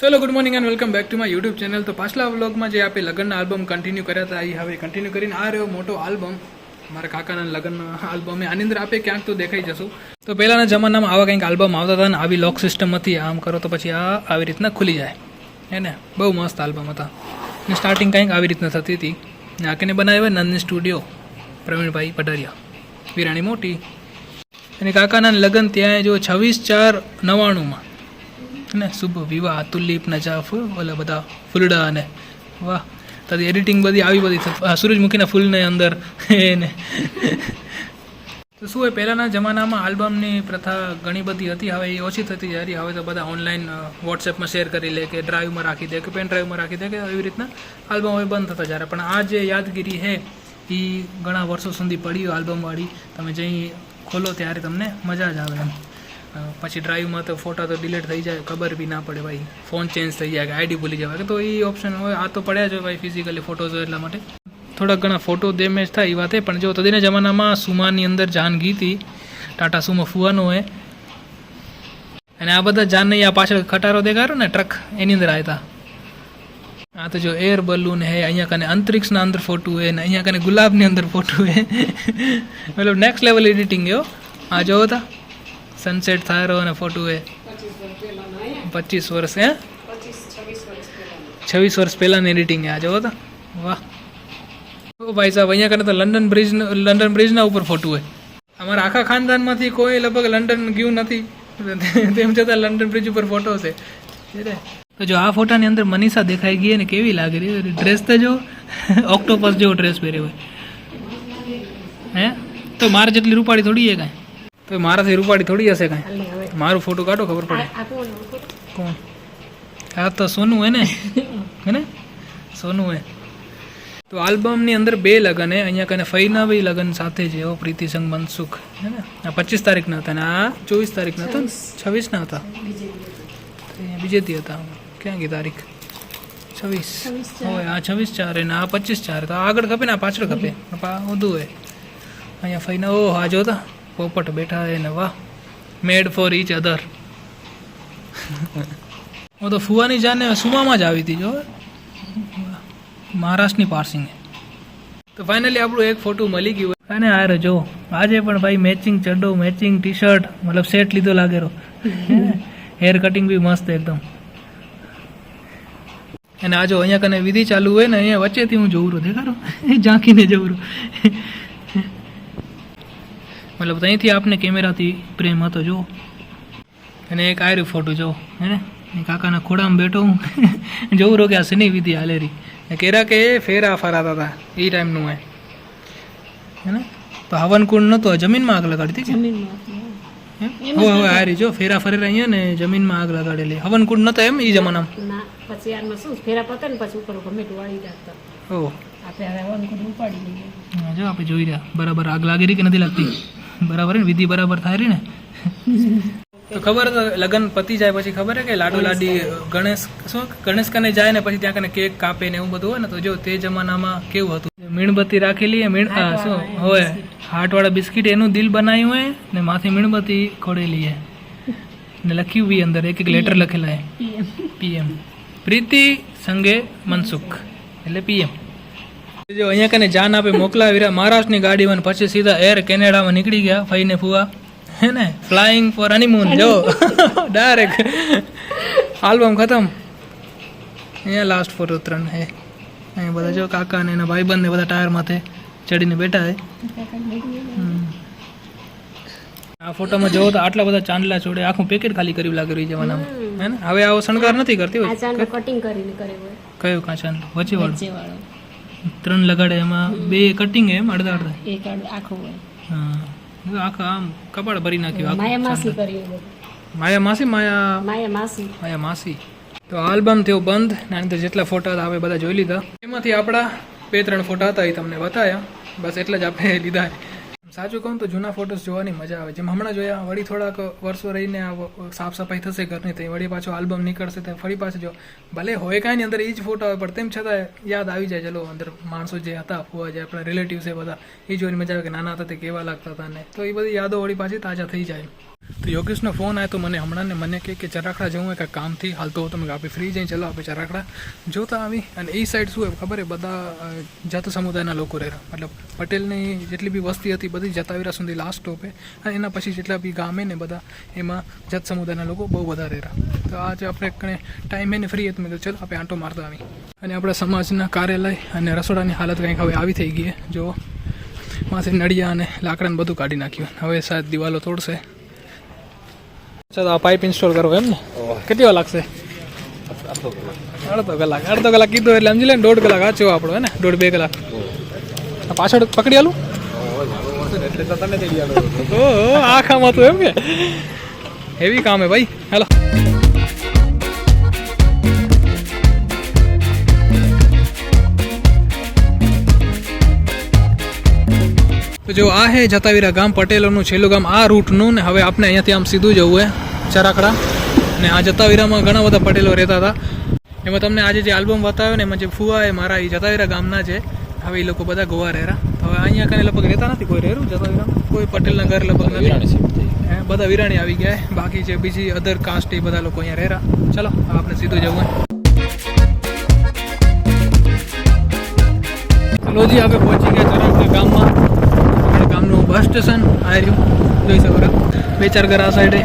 ચલો good morning and welcome back to my YouTube channel તો પાછલા વ્લોગમાં જે આપણે લગ્નના આલ્બમ કન્ટિન્યુ કર્યા હતા એ હવે કન્ટિન્યુ કરીને આ રહ્યો મોટો આલ્બમ મારા કાકાના લગ્નના આલ્બમ આની અંદર આપે ક્યાંક તો દેખાઈ જશું. તો પહેલાંના જમાનામાં આવા કંઈક આલ્બમ આવતા હતા ને આવી લોક સિસ્ટમ હતી, આમ કરો તો પછી આ આવી રીતના ખુલી જાય. હે ને? બહુ મસ્ત આલ્બમ હતા. ને સ્ટાર્ટિંગ કંઈક આવી રીતના થતી હતી. ને આકેને બનાવ્યા નંદની સ્ટુડિયો પ્રવીણભાઈ પટારિયા વિરાણી મોટી. અને કાકાના લગ્ન ત્યાં જો છવ્વીસ ચાર નવ્વાણુંમાં. ને શુભ વિવાહ તુલીપ ને જા ઓલા બધા ફૂલડા અને વાહ તારી એડિટિંગ બધી આવી બધી સૂરજમુખીના ફૂલને અંદર એને તો શું હોય પહેલાંના જમાનામાં આલ્બમની પ્રથા ઘણી બધી હતી હવે એ ઓછી થતી જાય હવે તો બધા ઓનલાઈન વોટ્સએપમાં શેર કરી લે કે ડ્રાઈવમાં રાખી દે કે પેન ડ્રાઈવમાં રાખી દે કે એવી રીતના આલ્બમ હવે બંધ થતા જ્યારે પણ આ જે યાદગીરી છે એ ઘણા વર્ષો સુધી પડી આલ્બમવાળી તમે જઈ ખોલો ત્યારે તમને મજા જ આવે એમ પછી ડ્રાઈવમાં તો ફોટા તો ડિલીટ થઈ જાય, ખબર બી ના પડે ભાઈ. ફોન ચેન્જ થઈ જાય, કે આઈડી ભૂલી જવાય. તો એ ઓપ્શન હોય, આ તો પડ્યા જ હોય ભાઈ ફિઝિકલી ફોટોઝ એટલા માટે. થોડા ઘણા ફોટો ડેમેજ થાય એ વાત પણ જો તદીના જમાનામાં સુમાની અંદર જાન ગઈ હતી ટાટા સુમો ફુવાનો હોય. અને આ બધા જાન નહીં આ પાછળ ખટારો દેખાડો ને ટ્રક એની અંદર આવ્યા હતા આ તો જો એર બલૂન હે, અહીંયા કને અંતરિક્ષના અંદર ફોટો હે, ને અહીંયા કને ગુલાબની અંદર ફોટો હે. મતલબ નેક્સ્ટ લેવલ એડિટિંગ એવો આ જોવો તા. સનસેટ થાયરો અને ફોટો એ પચીસ વર્ષ હે? છવ્વીસ વર્ષ પહેલાંની એડિટિંગ આ, જોવો તો. વાહ. ઓ ભાઈ સાહેબ, અહીંયા કરે તો લંડન બ્રિજ લંડન બ્રિજના ઉપર ફોટો હોય અમારા આખા ખાનદાનમાંથી કોઈ લગભગ લંડન ગયું નથી. તેમ છતાં લંડન બ્રિજ ઉપર ફોટો છે. તો જો આ ફોટાની અંદર મનીષા દેખાઈ ગઈ ને કેવી લાગે રહી ડ્રેસ તો જો ઓક્ટોપસ જેવો ડ્રેસ પહેર્યો હોય. હે? તો મારે જેટલી રૂપાળી થોડી છે કાંઈ? તો મારાથી રૂપાળી થોડી હશે કાંઈ. મારું ફોટો કાઢો ખબર પડે. કોણ હા તો સોનું હે ને? હે ને? સોનું હે તો આલ્બમની અંદર બે લગન હે. અહીંયા કને ફૈના બી લગન સાથે છે એવો પ્રીતિ સંગ મનસુખ. હે ને? આ પચીસ તારીખના હતા ને? આ ચોવીસ તારીખના હતા છવ્વીસના હતા? બીજેથી હતા. ક્યાં ગઈ તારીખ? છવ્વીસ. હોય આ છવ્વીસ ચાર ને? આ પચીસ ચાર તો આગળ ખપે ને? આ પાછળ ખપે? વધુ હોય અહીંયા ફૈના ઓ હા જોતા. પોપટ બેઠા હે ને વાહ મેડ ફોર ઈચ અધર હું તો ફુવાની જાને સુમામાં જ આવી હતી જો. મહારાષ્ટ્રની પાર્સિંગ તો ફાઇનલી આપણું એક ફોટો મળી ગયું. અને આ જો. આજે પણ ભાઈ મેચિંગ ચડ્ડો મેચિંગ ટી શર્ટ મતલબ સેટ લીધો લાગેરો હેર કટિંગ બી મસ્ત એકદમ. અને આજો અહીંયા કને વિધિ ચાલુ હોય ને, અહીંયા વચ્ચેથી હું જોઉં રહ્યો, દેખાડો? ઝાંકીને જોઉં રહ્યો. મતલબ અહીંથી આપને કેમેરાથી પ્રેમ હતો જો અને એક આયરી ફોટો જો હે ને? કાકાના ખોડામાં બેઠો હું. જોઉં રહ્યો કે આ શની વિધિ હાલેરી કેરા કે ફેરા ફરાતા હતા એ ટાઈમનું હોય. હે ને? તો હવનકુંડ નહોતો જમીનમાં આગ લગાડી હતી કે? હે? હવે હવે આ રહી જો ફેરા ફરેલા અહીંયા ને જમીનમાં આગ લગાડેલી. હવનકુંડ નહોતો એમ એ જમાનામાં? પછી આમાં શું ફેરા પતે ને પછી ઉપર ગમે વાળી રાખતા ઓહ. આપણે હવે વનકુંડ ઉપાડી લઈએ. જો આપણે જોઈ રહ્યા. બરાબર આગ લાગી રહી કે નથી લાગતી? બરાબર ને? વિધિ બરાબર થાય રહી ને? તો ખબર લગન પતી જાય પછી ખબર હે કે લાડુ લાડી ગણેશ શું? ગણેશ કને જાય ને પછી ત્યાં કને કેક કાપે ને એવું બધું હોય ને તો જો તે જમાનામાં કેવું હતું? મીણબત્તી રાખેલી મીણ શું? હોય. હાર્ટવાળા બિસ્કિટ એનું દિલ બનાવ્યું હોય ને માથે મીણબત્તી ખોડેલી હે. ને લખ્યું બી અંદર એક એક લેટર લખેલા હે. પીએમ પ્રીતિ સંગે મનસુખ. એટલે પીએમ જો અહીંયા કને જાન આપે મોકલાવી રહ્યા મહારાષ્ટ્રની ગાડીમાં ને પછી સીધા એર કેનેડામાં નીકળી ગયા ફઈને ફુવા. હે ને? ફ્લાઇંગ ફોર હનીમૂન જો. ડાયરેક્ટ આલ્બમ ખતમ. અહીંયા લાસ્ટ ફોટો ત્રણ હે અહીંયા બધા જો કાકા ને એના ભાઈબંધ ને બધા ટાયર માથે ચડીને બેઠા હે આ ફોટામાં જોવો તો આટલા બધા ચાંદલા છોડે આખું પેકેટ ખાલી કરી લાગે રહી જવાનામાં. હે ને? હવે આવો શણગાર નથી કરતી હોય? કટિંગ કરીને કરે હોય. કયું કાં ચાંદલો વચ્ચે વાળું વચ્ચે વાળો ત્રણ લગાડે એમાં બે કટિંગ એમ અડધા અડધા? એક આખું હા. આખા આમ કપાળ ભરી નાખ્યું માયા માસી કર્યું માયા માસી માયા? માયા માસી. માયા માસી. તો આલ્બમ થયો બંધ અંદર જેટલા ફોટા હતા હવે બધા જોઈ લીધા. એમાંથી આપણા બે ત્રણ ફોટા હતા એ તમને બતાવ્યા બસ એટલા જ આપણે લીધા. સાચું કહું તો જૂના ફોટોસ જોવાની મજા આવે. જેમ હમણાં જોયા, વળી થોડાક વર્ષો રહીને સાફ સફાઈ થશે ઘરની ત્યાં વળી પાછો આલ્બમ નીકળશે ત્યાં ફરી પાછું જો, ભલે હોય કાંઈ અંદર એ જ ફોટો હોય પણ તેમ છતાં યાદ આવી જાય, ચલો, અંદર માણસો જે હતા, ફુવા જે, આપણા રિલેટિવ્સ એ બધા, એ જોઈને મજા આવે કે નાના હતા તે કેવા લાગતા હતા ને, તો એ બધી યાદો વળી પાછી તાજા થઈ જાય. તો યોગેશનો ફોન આવ્યો તો મને હમણાં ને મને કહે કે ચરાખડા જવું હોય કામથી હાલતો હતો મેં આપણે ફ્રી જઈને ચલો આપણે ચરાખડા. જોતા આવી અને એ સાઈડ શું ખબર હે, બધા જાત સમુદાયના લોકો રહેતા મતલબ પટેલની જેટલી બી વસ્તી હતી, બધી જતાવીરા સુધી લાસ્ટ સ્ટોપે અને એના પછી જેટલા બી ગામે ને બધા, એમાં જાત સમુદાયના લોકો બહુ બધા રહેતા તો આજે આપણે કણે ટાઈમ એને ફ્રી હતું મેં તો ચલો આપણે આંટો મારતા આવી. અને આપણા સમાજના કાર્યાલય અને રસોડાની હાલત કંઈક હવે આવી થઈ ગઈ જો માથે નળિયા અને લાકડાને બધું કાઢી નાખ્યું. હવે શાયદ દિવાલો તોડશે. ચાલો આ પાઇપ ઇન્સ્ટોલ કરવો એમ ને કેટલી વાર લાગશે અડધો કલાક અડધો કલાક કીધું એટલે સમજી લે દોઢ કલાક આચો આપણો હે ને દોઢ બે કલાક પાછળ પકડી આલું આખામાં હતું એમ કે હેવી કામ હે ભાઈ હેલો તો જો આ હે જતાવીરા ગામ પટેલોનું છેલ્લું ગામ આ રૂટનું ને હવે આપણે અહીંયાથી આમ સીધું જવું હે. ચરાકડા ને આ જતાવીરામાં ઘણા બધા પટેલો રહેતા હતા. એમાં તમને આજે જે આલ્બમ બતાવ્યો ને એમાં જે ફુવા એ મારા એ જતાવીરા ગામના છે હવે એ લોકો બધા ગોવા રહેરા. હવે અહીંયા કને લગભગ રહેતા નથી કોઈ રહેરું જતાવીરામાં? કોઈ પટેલના ઘર લગભગ નથી. બધા. વિરાણી આવી ગયા બાકી જે બીજી અધર કાસ્ટ એ બધા લોકો અહીંયા રહેરા. ચલો હવે આપણે સીધું જવું લોજી આપણે પહોંચી ગયા ચરાકડા ગામમાં. ગામનું બસ સ્ટેશન આ રહ્યું જોઈ શકો બે ચાર ઘર આ સાઈડે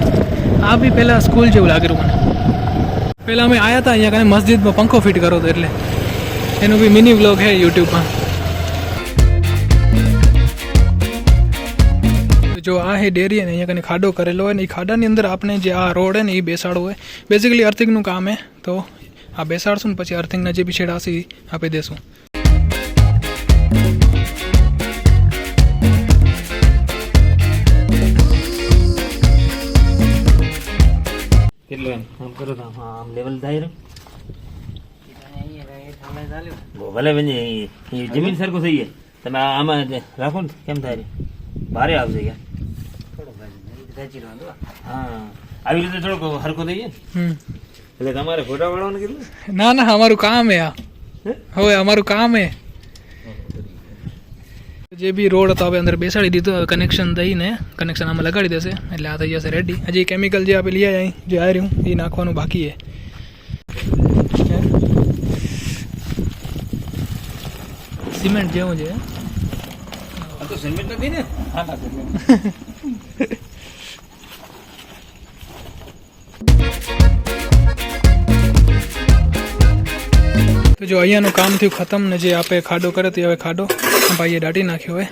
આ બી પહેલાં સ્કૂલ જેવું લાગેલું મને. પહેલાં અમે આવ્યા હતા અહીંયા કાંઈ મસ્જિદમાં પંખો ફિટ કરો હતો એટલે. એનું બી મિની વ્લોગ છે યુટ્યુબમાં. જો આ હે ડેરી અને અહીંયા કને ખાડો કરેલો હોય ને એ ખાડાની અંદર આપણે જે આ રોડ હે ને એ બેસાડવો હોય બેઝિકલી અર્થિંગનું કામ હે, તો આ બેસાડશું ને પછી અર્થિંગના જે બી છેડા હશે એ આપી દેશું. કરો તો આમ લેવલ થાય ભલે બને એ જમીન સરખું થઈ જાય. તમે આમાં રાખો ને કેમ થાય રે? ભારે આવશે યાર. હા. આવી રીતે થોડોક સરખો થઈ જાય હમ. એટલે તમારે ફોટા પાડવાનું કીધું ના ના અમારું કામ હે આ. હે? હવે અમારું કામ હે. જે બી રોડ હતો હવે અંદર બેસાડી દીધો હવે કનેક્શન દઈને કનેક્શન આમાં લગાડી દેશે. એટલે આ થઈ જશે રેડી હજી કેમિકલ જે આપણે લઈ આવ્યા જે આવી રહ્યું એ નાખવાનું બાકી છે. સિમેન્ટ જેવું છે. સિમેન્ટ નથી ને? તો જો અહીંયાનું કામ થયું, ખતમ ને જે આપણે ખાડો કર્યો તે હવે ખાડો. ભાઈએ દાટી નાખ્યો હોય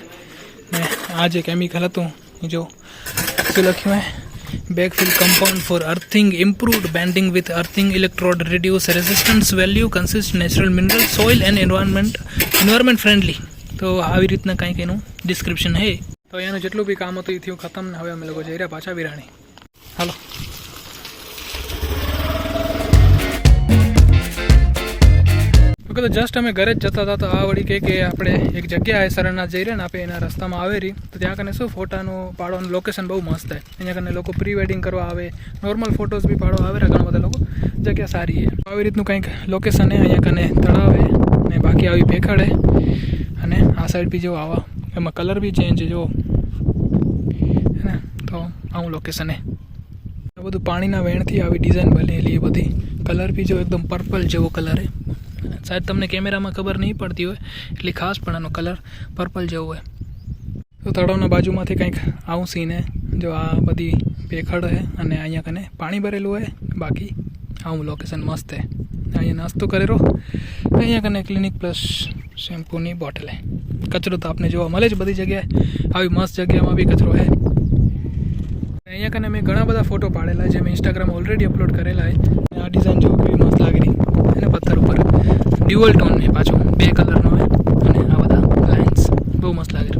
ને આ જે કેમિકલ હતું જો શું લખ્યું હે backfill compound for earthing improved bending with earthing electrode reduce resistance value consist natural mineral soil and environment environment friendly તો આવી રીતના કંઈક એનું ડિસ્ક્રિપ્શન હે. તો અહીંયાનું જેટલું બી કામ હતું, એ થયું ખતમ ને હવે અમે લોકો જઈ રહ્યા પાછા વિરાણી. હાલો. ઓકે તો જસ્ટ અમે ઘરે જ જતા હતા, તો આ વળી કહે કે આપણે એક જગ્યાએ સરનાથ જઈ રહ્યા ને આપણે એના રસ્તામાં આવેરી. તો ત્યાં કને શું ફોટાનું પાડવાનું લોકેશન બહુ મસ્ત છે. અહીંયા કને લોકો પ્રી વેડિંગ કરવા આવે નોર્મલ ફોટોઝ બી પાડવા આવે ઘણા બધા લોકો. જગ્યા સારી છે. આવી રીતનું કંઈક લોકેશન છે, અહીંયા કને તળાવે ને બાકી આવી ભેખડે. અને આ સાઈડ બી જો આવા, એમાં કલર બી ચેન્જ જો. હે તો આવું લોકેશન આ બધું પાણીના વેણથી આવી ડિઝાઇન બનેલી બધી. કલર બી જો એકદમ પર્પલ જેવો કલર છે. શાયદ તમને કેમેરામાં ખબર નહીં પડતી હોય, એટલી ખાસ પણ આનો કલર પર્પલ જેવો હોય. તો તળાવના બાજુમાંથી કંઈક આવું સીન જો આ બધી ભેખડ છે અને અહીંયા કને પાણી ભરેલું હોય બાકી આવું લોકેશન મસ્ત હે. અહીંયા નાસ્તો કરેલો, અહીંયા કને ક્લિનિક પ્લસ શેમ્પૂની બોટલ કચરો તો આપને જોવા મળે જ બધી જગ્યાએ, આવી મસ્ત જગ્યામાં બી કચરો હે. અહીંયા કને મેં ઘણા બધા ફોટો પાડેલા છે, મેં ઇન્સ્ટાગ્રામ ઓલરેડી અપલોડ કરેલા છે આ ડિઝાઇન જો કેવી મસ્ત લાગી એને પથ્થર ઉપર. ડ્યુઅલ ટોન ને પાછો. બે કલરનો હોય અને આ બધા લાઇન્સ બહુ મસ્ત લાગે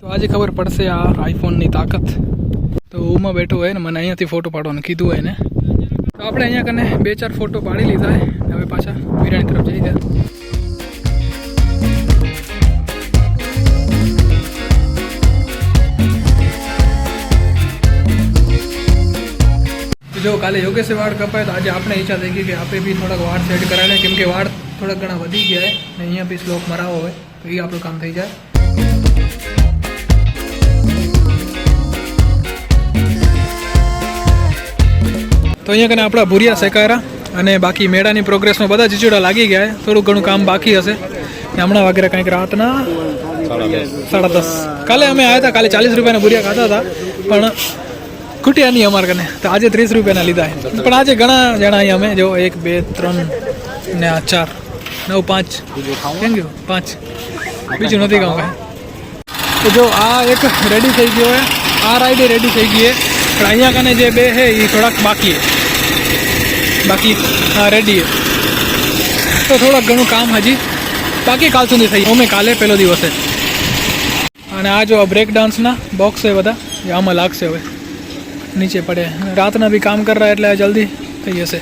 તો આજે ખબર પડશે આ આઈફોનની તાકાત. તો ઉમાં બેઠો હોય ને, મને અહીંયાથી ફોટો પાડવાનું કીધું હોય ને તો આપણે અહીંયા કને બે ચાર ફોટો પાડી લીધા હવે પાછા વિરાણી તરફ જઈ ગયા કાલે યોગેશે વાળ કપાય તો આજે આપણે ઈચ્છા થઈ ગઈ કે આપણે બી થોડાક વાળ સેટ કરાવીને કેમ કે વાળ થોડાક ઘણા વધી ગયા અને ને અહીંયા બી સ્લોપ મરાવો હોય તો એ આપણું કામ થઈ જાય. તો અહીંયા કને આપણા ભૂરિયા શેકાયરા અને બાકી મેળાની પ્રોગ્રેસમાં બધા ચીચોડા લાગી ગયા. થોડું ઘણું કામ બાકી હશે. હમણાં વગેરે કંઈક રાતના સાડા દસ. કાલે અમે આવ્યા હતા કાલે ચાલીસ રૂપિયાના ભૂરિયા ખાતા હતા પણ ખૂટ્યા નહીં અમારે કને તો આજે ત્રીસ રૂપિયાના લીધા. પણ આજે ઘણા જણા અમે, જો એક, બે, ત્રણ ને આ ચાર, નવ, પાંચ. કેમ ગયું પાંચ. બીજું નથી કહું કાંઈ. તો જો આ એક રેડી થઈ ગયો હોય આ રાઈડે રેડી થઈ ગઈ પણ અહીંયા કને જે બે છે એ થોડાક બાકી બાકી, હા રેડી તો થોડાક ઘણું કામ હજી બાકી કાલ સુધી થઈ. અમે કાલે પહેલો દિવસે. અને આ જો બ્રેક ડાન્સના બોક્સ છે બધા, એ આમાં લાગશે હવે. નીચે પડે. રાતના બી કામ કર રહ્યા એટલે જલ્દી થઈ જશે.